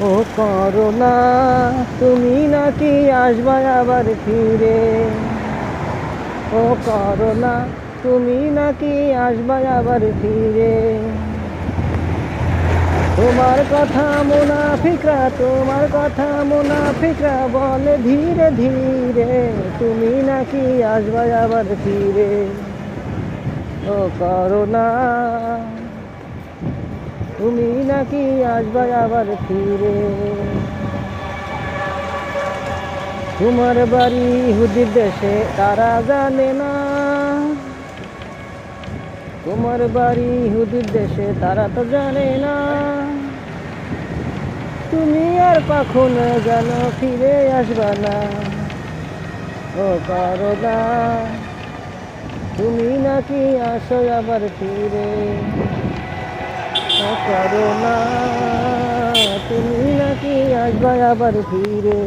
ও corona, তুমি নাকি আসবা আবার ফিরে? ও করোনা, তুমি নাকি আসবা আবার ফিরে? তোমার কথা মুনাফিকরা, তোমার কথা মুনাফিকরা বলে ধীরে ধীরে, তুমি নাকি আসবা আবার ফিরে? ও করোনা নাকি আসবা আবার ফিরে? তোমার বাড়ি হুদির দেশে তারা জানে না। তোমার বাড়ি হুদির দেশে তারা তো জানে না। তুমি আর কখনো যেন ফিরে আসবা না। ও করোনা তুমি নাকি আসো আবার ফিরে। ও করোনা তুমি নাকি আসবে আবার ফিরে।